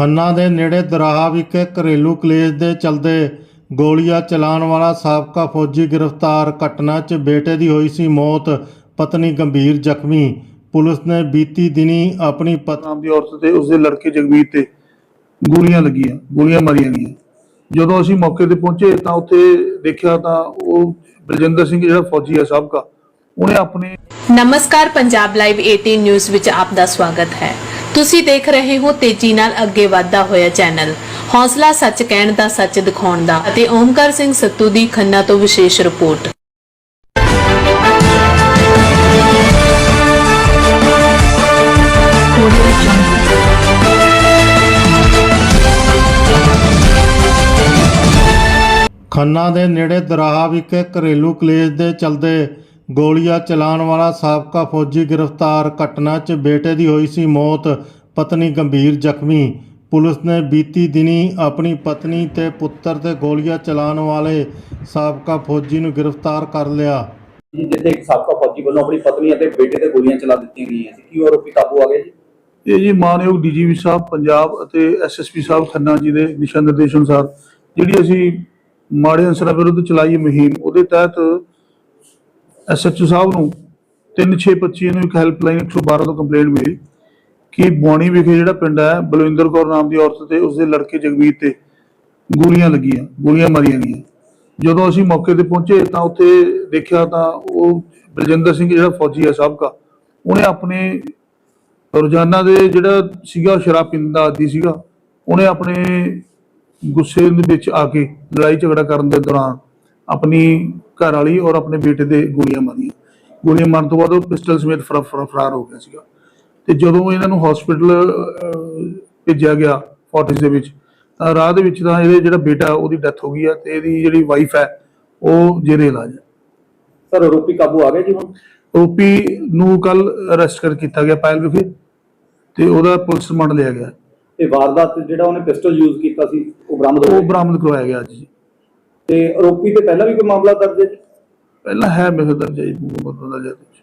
ਖੰਨਾ ਦੇ ਨੇੜੇ ਦਰਾਹਾ ਵਿਖੇ ਘਰੇਲੂ ਕਲੇਸ਼ ਦੇ ਚਲਦੇ ਗੋਲੀਆਂ ਚਲਾਉਣ ਵਾਲਾ ਸਾਬਕਾ ਫੌਜੀ ਗ੍ਰਿਫਤਾਰ ਘਟਨਾ 'ਚ ਬੇਟੇ ਦੀ ਹੋਈ ਸੀ ਮੌਤ ਪਤਨੀ ਗੰਭੀਰ ਜ਼ਖਮੀ। ਪੁਲਿਸ ਨੇ ਬੀਤੀ ਦਿਨੀ ਆਪਣੀ ਪਤ ਨਾਮ ਦੀ ਔਰਤ ਤੇ ਉਸਦੇ ਲੜਕੇ ਜਗਵੀਰ ਤੇ ਗੋਲੀਆਂ ਲੱਗੀਆਂ ਗੋਲੀਆਂ ਮਾਰੀਆਂ ਗਈਆਂ। ਜਦੋਂ ਅਸੀਂ ਮੌਕੇ ਤੇ ਪਹੁੰਚੇ ਤਾਂ ਉੱਥੇ ਦੇਖਿਆ ਤਾਂ ਉਹ ਬਲਜਿੰਦਰ ਸਿੰਘ ਜਿਹੜਾ ਫੌਜੀ ਹੈ ਸਾਬਕਾ ਉਹਨੇ ਆਪਣੇ ਨਮਸਕਾਰ ਪੰਜਾਬ ਲਾਈਵ 18 ਨਿਊਜ਼ ਵਿੱਚ ਆਪ ਦਾ ਸਵਾਗਤ ਹੈ। ਤੁਸੀਂ ਦੇਖ ਰਹੇ ਹੋ ਤੇਜ਼ੀ ਨਾਲ ਅੱਗੇ ਵਧਦਾ ਹੋਇਆ ਚੈਨਲ। ਹੌਸਲਾ ਸੱਚ ਕਹਿਣ ਦਾ ਸੱਚ ਦਿਖਾਉਣ ਦਾ ਅਤੇ ਓਮਕਾਰ ਸਿੰਘ ਸੱਤੂ ਦੀ ਖੰਨਾ ਤੋਂ ਵਿਸ਼ੇਸ਼ ਰਿਪੋਰਟ। ਖੰਨਾ ਦੇ ਨੇੜੇ ਦਰਾਹਾ ਵਿਖੇ ਘਰੇਲੂ ਕਲੇਸ਼ ਦੇ ਚਲਦੇ ਗੋਲੀਆਂ ਚਲਾਉਣ ਵਾਲਾ ਸਾਬਕਾ ਫੌਜੀ ਗ੍ਰਿਫਤਾਰ ਘਟਨਾ 'ਚ ਬੇਟੇ ਦੀ ਹੋਈ ਸੀ ਮੌਤ ਪਤਨੀ ਗੰਭੀਰ ਜ਼ਖਮੀ। ਪੁਲਿਸ ਨੇ ਬੀਤੀ ਦਿਨੀ ਆਪਣੀ ਪਤਨੀ ਤੇ ਪੁੱਤਰ ਤੇ ਗੋਲੀਆਂ ਚਲਾਉਣ ਵਾਲੇ ਸਾਬਕਾ ਫੌਜੀ ਨੂੰ ਗ੍ਰਿਫਤਾਰ ਕਰ ਲਿਆ। ਜੀ ਜਿੱਥੇ ਇੱਕ ਸਾਬਕਾ ਫੌਜੀ ਵੱਲੋਂ ਆਪਣੀ ਪਤਨੀ ਅਤੇ ਬੇਟੇ ਤੇ ਗੋਲੀਆਂ ਚਲਾ ਦਿੱਤੀਆਂ ਗਈਆਂ ਸੀ। ਕੀ ਉਹ ਆਰੋਪੀ ਕਾਬੂ ਆ ਗਏ ਜੀ? ਇਹ ਜੀ ਮਾਨਯੋਗ ਡੀਜੀਪੀ ਸਾਹਿਬ ਪੰਜਾਬ ਅਤੇ ਐਸਐਸਪੀ ਸਾਹਿਬ ਖੰਨਾ ਜੀ ਦੇ ਦਿਸ਼ਾ ਨਿਰਦੇਸ਼ ਅਨੁਸਾਰ ਜਿਹੜੀ ਅਸੀਂ ਮਾੜੇ ਅਨਸਰਾਂ ਵਿਰੁੱਧ ਚਲਾਈ ਮੁਹਿੰਮ ਉਹਦੇ ਤਹਿਤ ਐਸਐਚਓ ਸਾਹਿਬ ਨੂੰ 3625 ਨੂੰ ਇੱਕ ਹੈਲਪਲਾਈਨ 112 ਤੋਂ ਕੰਪਲੇਂਟ ਮਿਲੀ ਕਿ ਬੋਣੀ ਵਿਖੇ ਜਿਹੜਾ ਪਿੰਡ ਹੈ, ਬਲਵਿੰਦਰ ਕੌਰ ਨਾਮ ਦੀ ਔਰਤ ਤੇ ਉਸਦੇ ਲੜਕੇ ਜਗਵੀਰ ਤੇ ਗੋਲੀਆਂ ਲੱਗੀਆਂ, ਗੋਲੀਆਂ ਮਾਰੀਆਂ ਗਈਆਂ। ਜਦੋਂ ਅਸੀਂ ਮੌਕੇ ਤੇ ਪਹੁੰਚੇ ਤਾਂ ਉੱਥੇ ਦੇਖਿਆ ਤਾਂ ਉਹ ਬਲਜਿੰਦਰ ਸਿੰਘ ਜਿਹੜਾ ਫੌਜੀ ਹੈ ਸਾਬਕਾ, ਉਹਨੇ ਆਪਣੇ ਰੋਜ਼ਾਨਾ ਦੇ ਜਿਹੜਾ ਸੀਗਾ, ਸ਼ਰਾਬ ਪੀਣ ਦਾ ਆਦੀ ਸੀਗਾ, ਉਹਨੇ ਆਪਣੇ ਗੁੱਸੇ ਦੇ ਵਿੱਚ ਆ ਕੇ ਲੜਾਈ ਝਗੜਾ ਕਰਨ ਦੇ ਦੌਰਾਨ ਆਪਣੀ ਘਰ ਵਾਲੀ ਔਰ ਆਪਣੇ ਬੇਟੇ ਦੇ ਗੋਲੀਆਂ ਮਾਰੀਆਂ। ਗੋਲੀਆਂ ਮਾਰਨ ਤੋਂ ਬਾਅਦ ਉਹ ਪਿਸਟਲ ਸਮੇਤ ਫਰਾ- ਫਰਾ- ਫਰਾਰ ਹੋ ਗਿਆ ਸੀਗਾ। ਤੇ ਜਦੋਂ ਇਹਨਾਂ ਨੂੰ ਹਸਪੀਟਲ ਭੇਜਿਆ ਗਿਆ ਫੋਰਟਿਸ ਦੇ ਵਿੱਚ ਤਾਂ ਰਾਹ ਦੇ ਵਿੱਚ ਤਾਂ ਇਹਦੇ ਜਿਹੜਾ ਬੇਟਾ ਉਹਦੀ ਡੈਥ ਹੋ ਗਈ ਹੈ ਤੇ ਇਹਦੀ ਜਿਹੜੀ ਵਾਈਫ ਹੈ ਉਹ ਜੇਰੇ ਇਲਾਜ ਹੈ। ਸਰ ਆਰੋਪੀ ਕਾਬੂ ਆ ਗਏ ਜੀ ਹੁਣ? ਓਪੀ ਨੂੰ ਕੱਲ ਅਰੈਸਟ ਕਰ ਕੀਤਾ ਗਿਆ ਪਾਇਲ ਵਿਖੇ ਤੇ ਉਹਦਾ ਪੁਲਿਸ ਰਿਮਾਂਡ ਲਿਆ ਗਿਆ। ਤੇ ਵਾਰਦਾਤ ਜਿਹੜਾ ਉਹਨੇ ਪਿਸਟਲ ਯੂਜ਼ ਕੀਤਾ ਸੀ ਉਹ ਬਰਾਮਦ ਉਹ ਗਿਆ ਬਰਾਮਦ ਕਰਵਾਇਆ ਗਿਆ ਅੱਜ ਜੀ। ਤੇ ਆਰੋਪੀ ਤੇ ਪਹਿਲਾਂ ਵੀ ਕੋਈ ਮਾਮਲਾ ਦਰਜ ਹੈ ਜੀ? ਪਹਿਲਾਂ ਹੈ ਮੇਰੇ ਦਰਜਾ ਜੀ ਮੁਕੱਦਮਾ ਦਰਜਾ ਦੇ ਵਿੱਚ